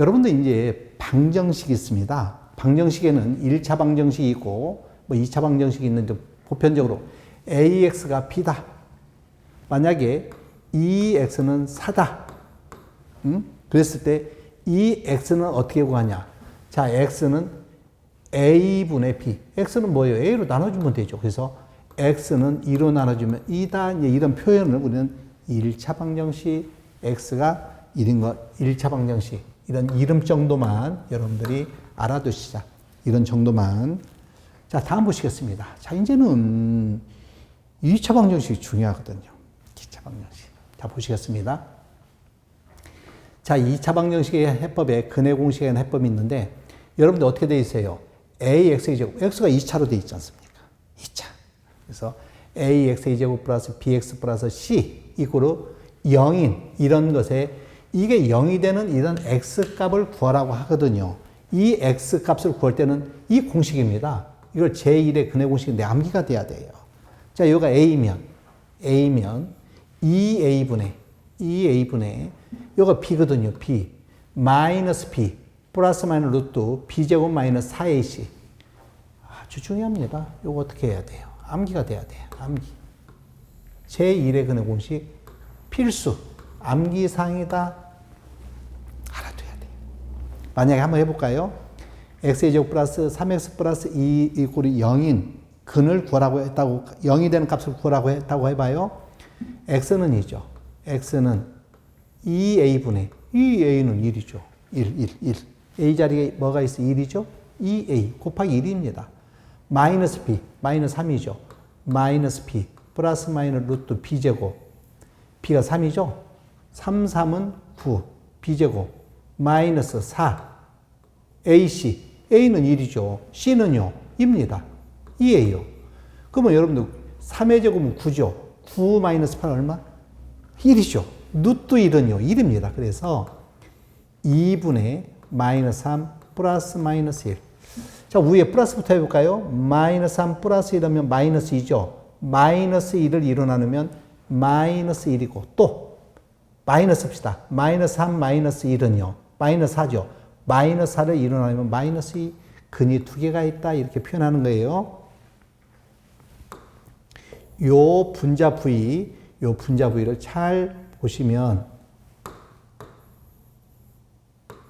여러분들 이제 방정식이 있습니다. 방정식에는 1차 방정식이 있고 뭐 2차 방정식이 있는데 보편적으로 AX가 B다. 만약에 이 X는 4다. 음? 그랬을 때이 X는 어떻게 구하냐? 자, X는 A분의 B. X는 뭐예요? A로 나눠주면 되죠. 그래서 X는 2로 나눠주면 2다. 이제 이런 표현을 우리는 1차 방정식 X가 1인 것, 1차 방정식. 이런 이름 정도만 여러분들이 알아두시자. 이런 정도만. 자, 다음 보시겠습니다. 자, 이제는 2차 방정식이 중요하거든요. 2차 방정식. 자, 보시겠습니다. 자, 2차 방정식의 해법에 근해 공식의 해법이 있는데 여러분들 어떻게 돼 있어요? ax 제곱 x가 2차로 돼 있지 않습니까? 2차. 그래서 ax 제곱 플러스 bx 플러스 c 이고로 0인 이런 것에 이게 0이 되는 이런 x 값을 구하라고 하거든요. 이 x 값을 구할 때는 이 공식입니다. 이걸 제1의 근해 공식인데 암기가 돼야 돼요. 자, 여기가 a면 a면 2a분의 2a분의 요거 b거든요. b 마이너스 b 플러스 마이너스 루트 b제곱 마이너스 4ac 아주 중요합니다. 요거 어떻게 해야 돼요? 암기가 돼야 돼요. 암기. 제1의 근의 공식 필수 암기사항이다. 알아둬야 돼요. 만약에 한번 해볼까요? x의 제곱 플러스 3x 플러스 2 이꼴이 0인 근을 구하라고 했다고 0이 되는 값을 구하라고 했다고 해봐요. x는 2죠. x는 2a분의 2a는 1이죠. 1, 1, 1. a 자리에 뭐가 있어? 1이죠. 2a 곱하기 1입니다. 마이너스 b, 마이너스 3이죠. 마이너스 b 플러스 마이너스 루트 b제곱. b가 3이죠. 3, 3은 9, b제곱. 마이너스 4, ac. a는 1이죠. c는요, 입니다. 2예요. 그러면 여러분들 3의 제곱은 9죠. 9 마이너스 8 얼마? 1이죠. 루트 1은요, 1입니다. 그래서 2분의 마이너스 3 플러스 마이너스 1. 자, 위에 플러스부터 해볼까요? 마이너스 3 플러스 1하면 마이너스 2죠. 마이너스 1을 2로 나누면 마이너스 1이고 또 마이너스 합시다. 마이너스 3 마이너스 1은요. 마이너스 4죠. 마이너스 4를 2로 나누면 마이너스 2. 근이 두 개가 있다. 이렇게 표현하는 거예요. 요 분자 부위, 요 분자 부위를 잘 보시면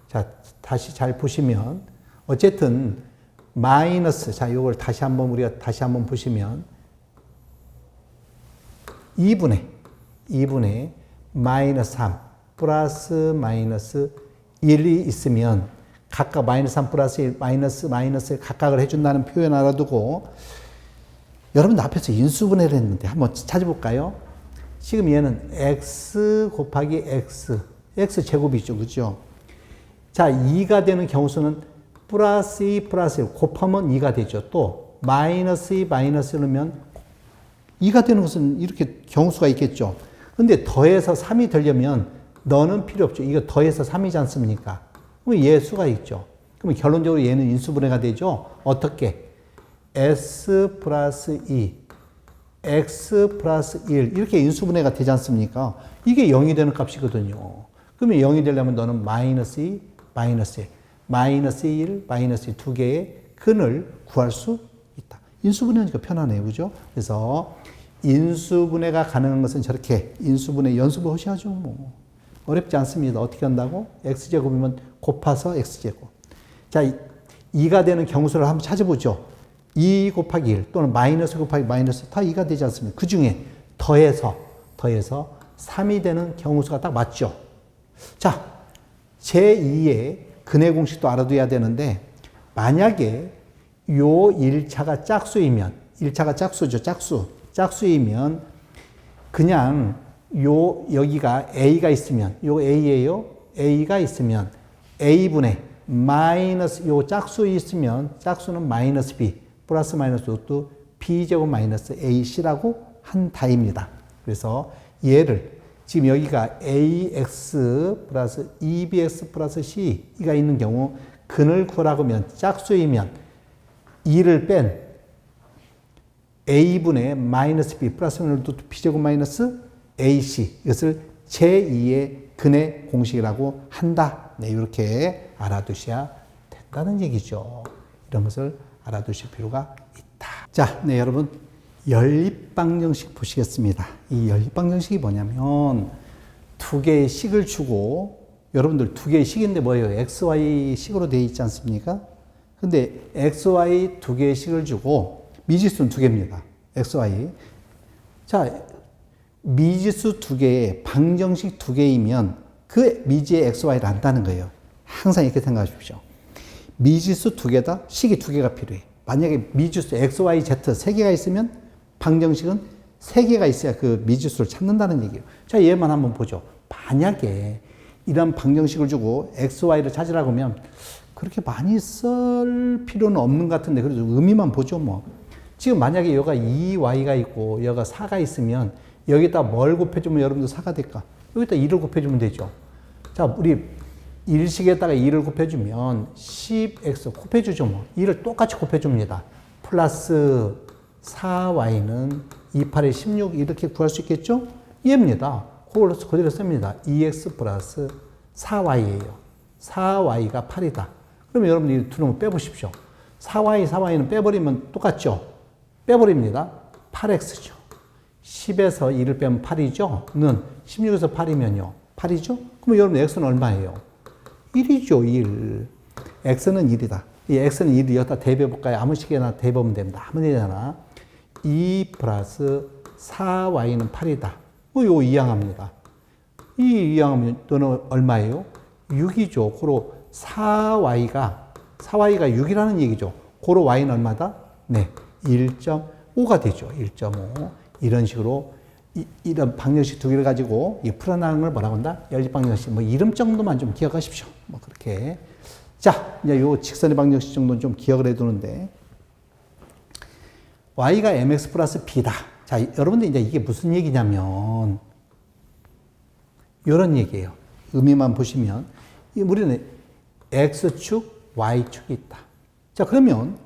자, 다시 잘 보시면 어쨌든 마이너스 자, 요걸 다시 한번 우리가 다시 한번 보시면 2분의 2분의 마이너스 3 플러스 마이너스 1이 있으면 각각 마이너스 3 플러스 1 마이너스 마이너스 각각을 해준다는 표현 알아두고 여러분들 앞에서 인수분해를 했는데 한번 찾아볼까요? 지금 얘는 x 곱하기 x x 제곱이죠 그죠? 자 2가 되는 경우수는 플러스 2 플러스 1 곱하면 2가 되죠 또 마이너스 2 마이너스 1이면 2가 되는 것은 이렇게 경우수가 있겠죠. 근데 더해서 3이 되려면 너는 필요 없죠. 이거 더해서 3이지 않습니까? 그럼 얘 수가 있죠. 그럼 결론적으로 얘는 인수분해가 되죠. 어떻게? s 플러스 2, x 플러스 1 이렇게 인수분해가 되지 않습니까? 이게 0이 되는 값이거든요. 그러면 0이 되려면 너는 마이너스 2, 마이너스 1, 마이너스 1, 마이너스 2 두 개의 근을 구할 수 있다. 인수분해하니까 편하네요. 그죠? 그래서 인수분해가 가능한 것은 저렇게 인수분해 연습을 하셔야죠. 뭐. 어렵지 않습니다. 어떻게 한다고? x제곱이면 곱해서 x제곱. 자, 2가 되는 경우수를 한번 찾아보죠. 2 곱하기 1 또는 마이너스 곱하기 마이너스 다 2가 되지 않습니까? 그 중에 더해서, 더해서 3이 되는 경우수가 딱 맞죠. 자, 제2의 근해 공식도 알아둬야 되는데, 만약에 요 1차가 짝수이면, 1차가 짝수죠, 짝수. 짝수이면, 그냥 요, 여기가 A가 있으면, 요 A예요. A가 있으면, A분의 마이너스, 요 짝수 있으면, 짝수는 마이너스 B, 플러스 마이너스 루트 B제곱 마이너스 AC라고 한 다입니다. 그래서 얘를, 지금 여기가 AX 플러스 EBX 플러스 C가 있는 경우, 근을 구하라고 하면 짝수이면 2를 뺀 a분의 마이너스 b 플러스 루트 b제곱 마이너스 ac 이것을 제2의 근의 공식이라고 한다. 네, 이렇게 알아두셔야 된다는 얘기죠. 이런 것을 알아두실 필요가 있다. 자, 네, 여러분. 연립방정식 보시겠습니다. 이 연립방정식이 뭐냐면 두 개의 식을 주고 여러분들 두 개의 식인데 뭐예요? x, y 식으로 되어 있지 않습니까? 근데 x, y 두 개의 식을 주고 미지수는 두 개입니다. x, y. 자, 미지수 두 개에 방정식 두 개이면 그 미지의 x, y를 안다는 거예요. 항상 이렇게 생각하십시오. 미지수 두 개다, 식이 두 개가 필요해. 만약에 미지수 x, y, z 세 개가 있으면 방정식은 세 개가 있어야 그 미지수를 찾는다는 얘기예요. 자, 얘만 한번 보죠. 만약에 이런 방정식을 주고 x, y를 찾으라고 하면 그렇게 많이 쓸 필요는 없는 것 같은데 그래도 의미만 보죠, 뭐. 지금 만약에 여기가 2y가 있고 여기가 4가 있으면 여기다 뭘 곱해주면 여러분들 4가 될까? 여기다 2를 곱해주면 되죠. 자, 우리 일식에다가 2를 곱해주면 10x 곱해주죠, 뭐. 2를 똑같이 곱해줍니다. 플러스 4y는 28에 16 이렇게 구할 수 있겠죠? 이해입니다. 그걸 그대로 씁니다. 2x 플러스 4y예요. 4y가 8이다. 그러면 여러분들 이 두놈 빼보십시오. 4y, 4y는 빼버리면 똑같죠? 빼버립니다. 8x죠. 10에서 2를 빼면 8이죠? 는 16에서 8이면요. 8이죠? 그럼 여러분 x는 얼마예요? 1이죠, 1. x는 1이다. 이 x는 1이 여기다 대입해볼까요? 아무 식에나 대입하면 됩니다. 아무 데나 2 플러스 4y는 8이다. 뭐, 요 이항합니다. 이 이항하면 또는 얼마예요? 6이죠. 고로 4y가, 4y가 6이라는 얘기죠. 고로 y는 얼마다? 네. 1.5가 되죠. 1.5. 이런 식으로 이, 런 방정식 두 개를 가지고 이 풀어나가는 걸 뭐라고 한다? 연립 방정식. 뭐 이름 정도만 좀 기억하십시오. 뭐 그렇게. 자, 이제 요 직선의 방정식 정도는 좀 기억을 해 두는데 y가 mx 플러스 b다. 자, 여러분들 이제 이게 무슨 얘기냐면 이런 얘기예요. 의미만 보시면 우리는 x축, y축이 있다. 자, 그러면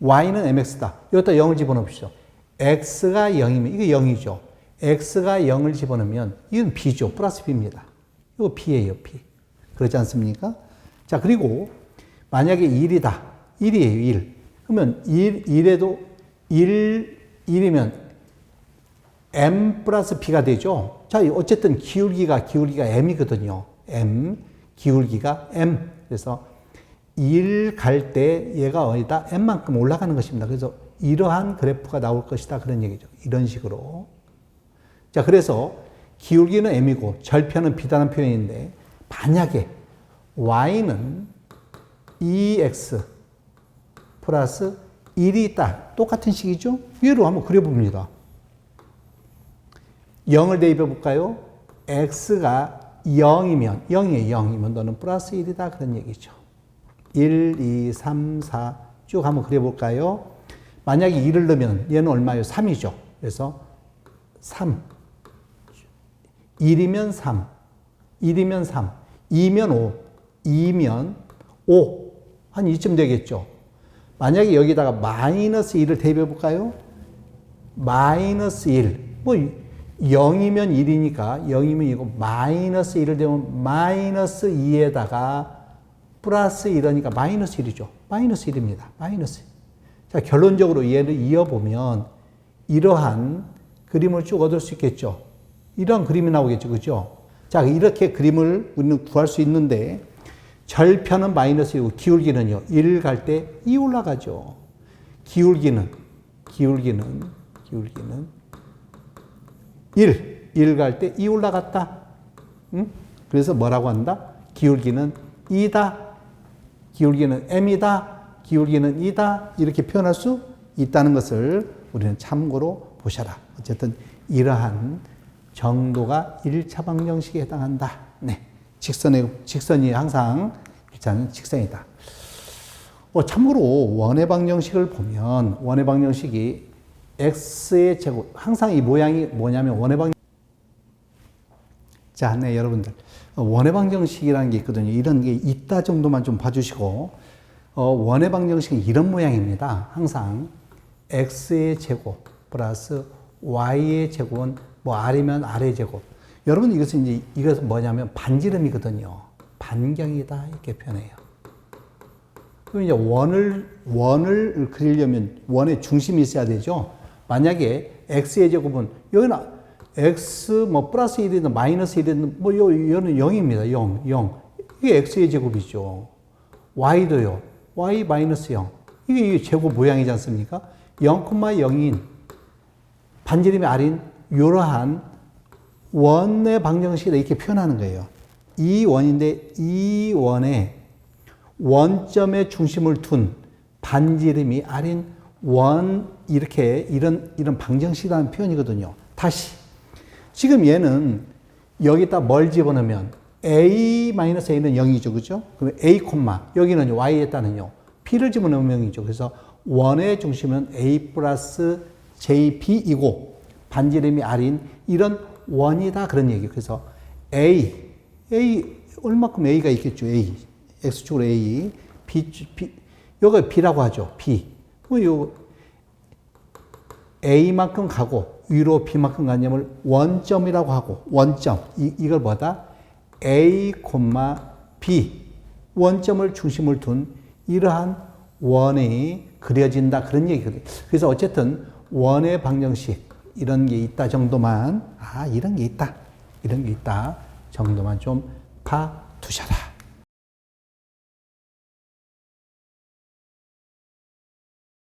y는 mx다. 여기다 0을 집어넣으시죠. x가 0이면 이게 0이죠. x가 0을 집어넣으면 이건 b죠. 플러스 b입니다. 이거 b예요, b. 그렇지 않습니까? 자, 그리고 만약에 1이다. 1이에요, 1. 그러면 1, 1에도 1, 1이면 m 플러스 b가 되죠. 자, 어쨌든 기울기가, 기울기가 m이거든요. m, 기울기가 m. 그래서 1갈때 얘가 어디다 m만큼 올라가는 것입니다. 그래서 이러한 그래프가 나올 것이다. 그런 얘기죠. 이런 식으로. 자, 그래서 기울기는 m이고 절편은 b다는 표현인데 만약에 y는 2x 플러스 1이 있다. 똑같은 식이죠? 얘로 한번 그려봅니다. 0을 대입해 볼까요? x가 0이면, 0이에요, 0이면 너는 플러스 1이다. 그런 얘기죠. 1, 2, 3, 4. 쭉 한번 그려볼까요? 만약에 2를 넣으면 얘는 얼마예요? 3이죠. 그래서 3. 1이면 3. 1이면 3. 2면 5. 2면 5. 한 이쯤 되겠죠. 만약에 여기다가 마이너스 1을 대입해 볼까요? 마이너스 1. 뭐 0이면 1이니까 0이면 이거 마이너스 1을 대면 마이너스 2에다가 플러스 1이니까 마이너스 1이죠. 마이너스 1입니다. 마이너스. 자, 결론적으로 얘를 이어보면 이러한 그림을 쭉 얻을 수 있겠죠. 이러한 그림이 나오겠죠. 그죠? 자, 이렇게 그림을 우리는 구할 수 있는데 절편은 마이너스이고 기울기는요. 1 갈 때 2 올라가죠. 기울기는 기울기는 기울기는 1 1 갈 때 2 올라갔다. 응? 그래서 뭐라고 한다? 기울기는 2다. 기울기는 m이다. 기울기는 2다. 이렇게 표현할 수 있다는 것을 우리는 참고로 보셔라. 어쨌든 이러한 정도가 1차 방정식에 해당한다. 네. 직선의, 직선이 항상 일자는 직선이다. 어, 참고로 원의 방정식을 보면 원의 방정식이 x의 제곱, 항상 이 모양이 뭐냐면 원의 방 자, 네, 여러분들. 어, 원의 방정식이라는 게 있거든요. 이런 게 있다 정도만 좀 봐주시고, 어, 원의 방정식은 이런 모양입니다. 항상 x의 제곱 플러스 y의 제곱은 뭐 r이면 r의 제곱. 여러분 이것은 이제 이것은 뭐냐면 반지름이거든요. 반경이다 이렇게 표현해요. 그럼 이제 원을 원을 그리려면 원의 중심이 있어야 되죠. 만약에 x의 제곱은 여기는 x 뭐 플러스 1이든 마이너스 1이든 뭐 요, 요는 0입니다. 0, 0. 이게 x의 제곱이죠. y도요. y 마이너스 0. 이게, 제곱 모양이지 않습니까? 0,0인 반지름이 r인 이러한 원의 방정식이다 이렇게 표현하는 거예요. 이 원인데 이 원에 원점의 중심을 둔 반지름이 r인 원 이렇게 이런 이런 방정식이라는 표현이거든요. 다시 지금 얘는 여기다 뭘 집어넣으면 a 마이너스 a는 0이죠, 그죠? 그럼 a 여기는 y에 따른요 p를 집어넣으면 0이죠. 그래서 원의 중심은 a 플러스 jp이고 반지름이 r인 이런 원이다 그런 얘기. 그래서 a a 얼마큼 a가 있겠죠, a x축으로 a b b 요거 b라고 하죠, b. 뭐요 A만큼 가고 위로 점을 원점이라고 하고 원점 이, 이걸 뭐다? A, B 원점을 중심을 둔 이러한 원이 그려진다 그런 얘기거든요. 그래서 어쨌든 원의 방정식 이런 게 있다 정도만 아 이런 게 있다 이런 게 있다 정도만 좀 봐 두셔라.